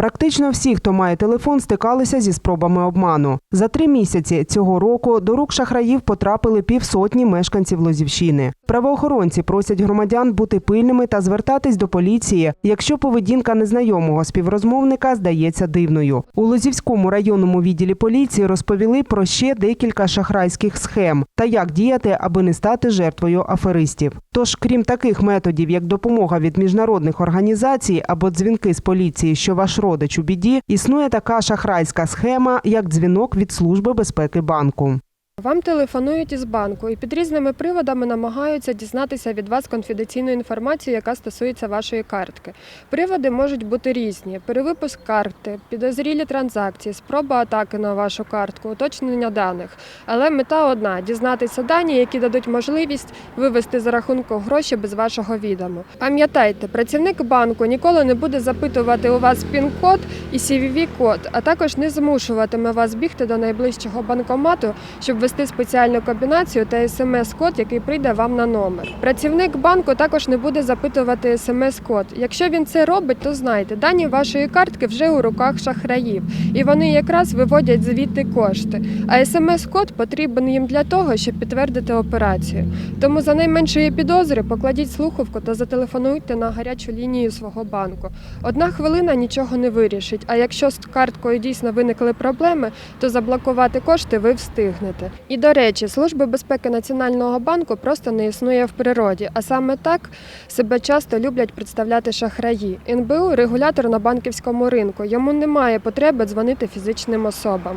Практично всі, хто має телефон, стикалися зі спробами обману. За три місяці цього року до рук шахраїв потрапили півсотні мешканців Лозівщини. Правоохоронці просять громадян бути пильними та звертатись до поліції, якщо поведінка незнайомого співрозмовника здається дивною. У Лозівському районному відділі поліції розповіли про ще декілька шахрайських схем та як діяти, аби не стати жертвою аферистів. Тож, крім таких методів, як допомога від міжнародних організацій або дзвінки з поліції, що ваш родич у біді, існує така шахрайська схема, як дзвінок від служби безпеки банку. Вам телефонують із банку і під різними приводами намагаються дізнатися від вас конфіденційну інформацію, яка стосується вашої картки. Приводи можуть бути різні: перевипуск карти, підозрілі транзакції, спроба атаки на вашу картку, уточнення даних. Але мета одна дізнатися дані, які дадуть можливість вивести за рахунку гроші без вашого відому. Пам'ятайте, працівник банку ніколи не буде запитувати у вас пін-код і CVV-код, а також не змушуватиме вас бігти до найближчого банкомату, щоб ввести спеціальну комбінацію та смс-код, який прийде вам на номер. Працівник банку також не буде запитувати смс-код. Якщо він це робить, то знайте, дані вашої картки вже у руках шахраїв, і вони якраз виводять звідти кошти. А смс-код потрібен їм для того, щоб підтвердити операцію. Тому за найменшої підозри покладіть слухавку та зателефонуйте на гарячу лінію свого банку. Одна хвилина нічого не вирішить. А якщо з карткою дійсно виникли проблеми, то заблокувати кошти ви встигнете. І до речі, служби безпеки Національного банку просто не існує в природі, а саме так себе часто люблять представляти шахраї. НБУ регулятор на банківському ринку. Йому немає потреби дзвонити фізичним особам.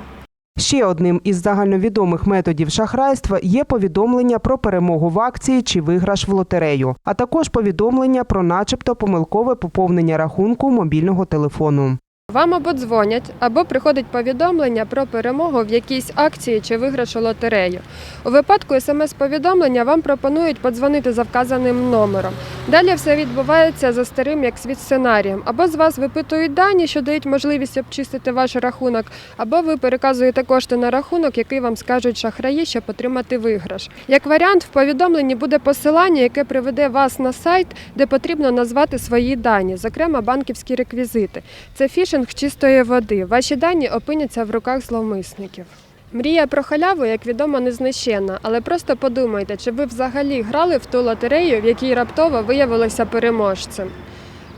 Ще одним із загальновідомих методів шахрайства є повідомлення про перемогу в акції чи виграш в лотерею, а також повідомлення про начебто помилкове поповнення рахунку мобільного телефону. Вам або дзвонять, або приходить повідомлення про перемогу в якійсь акції чи виграшу лотерею. У випадку смс-повідомлення вам пропонують подзвонити за вказаним номером. Далі все відбувається за старим як світ сценарієм. Або з вас випитують дані, що дають можливість обчистити ваш рахунок, або ви переказуєте кошти на рахунок, який вам скажуть шахраї, щоб отримати виграш. Як варіант, в повідомленні буде посилання, яке приведе вас на сайт, де потрібно назвати свої дані, зокрема банківські реквізити. Це фішинг чистої води. Ваші дані опиняться в руках зловмисників. Мрія про халяву, як відомо, незнищенна, але просто подумайте, чи ви взагалі грали в ту лотерею, в якій раптово виявилися переможцем.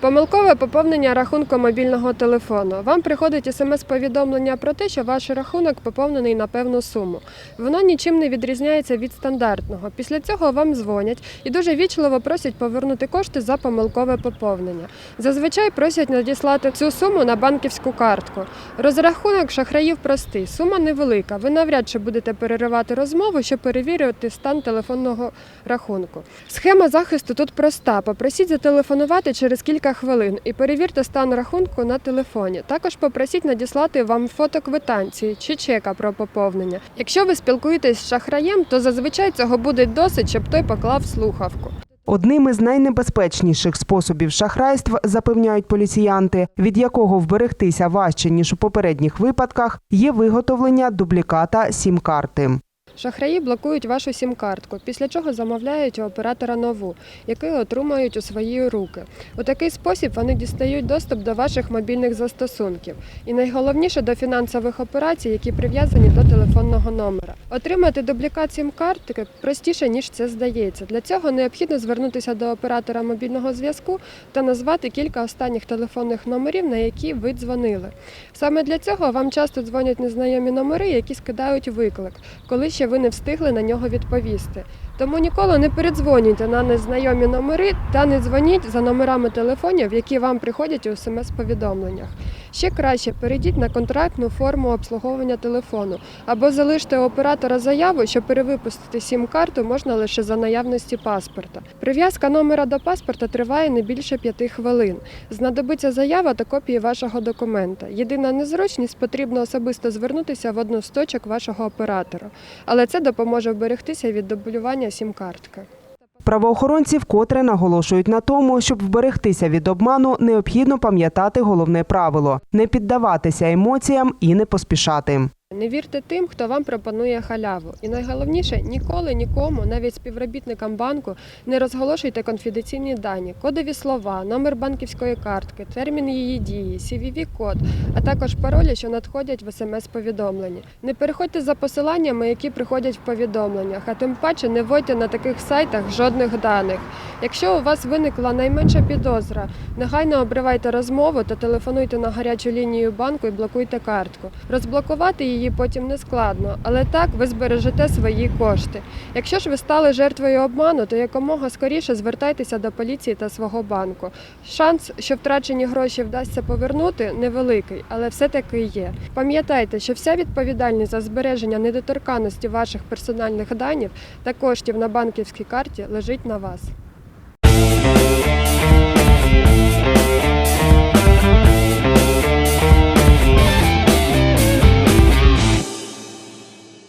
Помилкове поповнення рахунку мобільного телефону. Вам приходить смс-повідомлення про те, що ваш рахунок поповнений на певну суму. Воно нічим не відрізняється від стандартного. Після цього вам дзвонять і дуже вічливо просять повернути кошти за помилкове поповнення. Зазвичай просять надіслати цю суму на банківську картку. Розрахунок шахраїв простий, сума невелика. Ви навряд чи будете переривати розмову, щоб перевірити стан телефонного рахунку. Схема захисту тут проста. Попросіть зателефонувати через кілька хвилин і перевірте стан рахунку на телефоні. Також попросіть надіслати вам фото квитанції чи чека про поповнення. Якщо ви спілкуєтесь з шахраєм, то зазвичай цього буде досить, щоб той поклав слухавку. Одним із найнебезпечніших способів шахрайств, запевняють поліціянти, від якого вберегтися важче ніж у попередніх випадках, є виготовлення дубліката сім-карти. Шахраї блокують вашу сім-картку, після чого замовляють у оператора нову, яку отримують у свої руки. У такий спосіб вони дістають доступ до ваших мобільних застосунків і найголовніше до фінансових операцій, які прив'язані до телефонного номера. Отримати дублікат сім-картки простіше ніж це здається. Для цього необхідно звернутися до оператора мобільного зв'язку та назвати кілька останніх телефонних номерів, на які ви дзвонили. Саме для цього вам часто дзвонять незнайомі номери, які скидають виклик, коли ще ви не встигли на нього відповісти. Тому ніколи не передзвонюйте на незнайомі номери та не дзвоніть за номерами телефонів, які вам приходять у смс-повідомленнях. Ще краще перейдіть на контрактну форму обслуговування телефону або залиште оператора заяву, що перевипустити сім-карту можна лише за наявності паспорта. Прив'язка номера до паспорта триває не більше п'яти хвилин. Знадобиться заява та копії вашого документа. Єдина незручність потрібно особисто звернутися в одну з точок вашого оператора, але це допоможе вберегтися від дублювання сім-картки. Правоохоронці вкотре наголошують на тому, щоб вберегтися від обману, необхідно пам'ятати головне правило не піддаватися емоціям і не поспішати. Не вірте тим, хто вам пропонує халяву. І найголовніше, ніколи нікому, навіть співробітникам банку, не розголошуйте конфіденційні дані, кодові слова, номер банківської картки, термін її дії, cvv код а також паролі, що надходять в смс-повідомленні. Не переходьте за посиланнями, які приходять в повідомленнях, а тим паче не вводьте на таких сайтах жодних даних. Якщо у вас виникла найменша підозра, негайно обривайте розмову та телефонуйте на гарячу лінію банку і блокуйте картку. Розблокувати її потім не складно, але так ви збережете свої кошти. Якщо ж ви стали жертвою обману, то якомога скоріше звертайтеся до поліції та свого банку. Шанс, що втрачені гроші вдасться повернути, невеликий, але все-таки є. Пам'ятайте, що вся відповідальність за збереження недоторканності ваших персональних даних та коштів на банківській карті лежить на вас.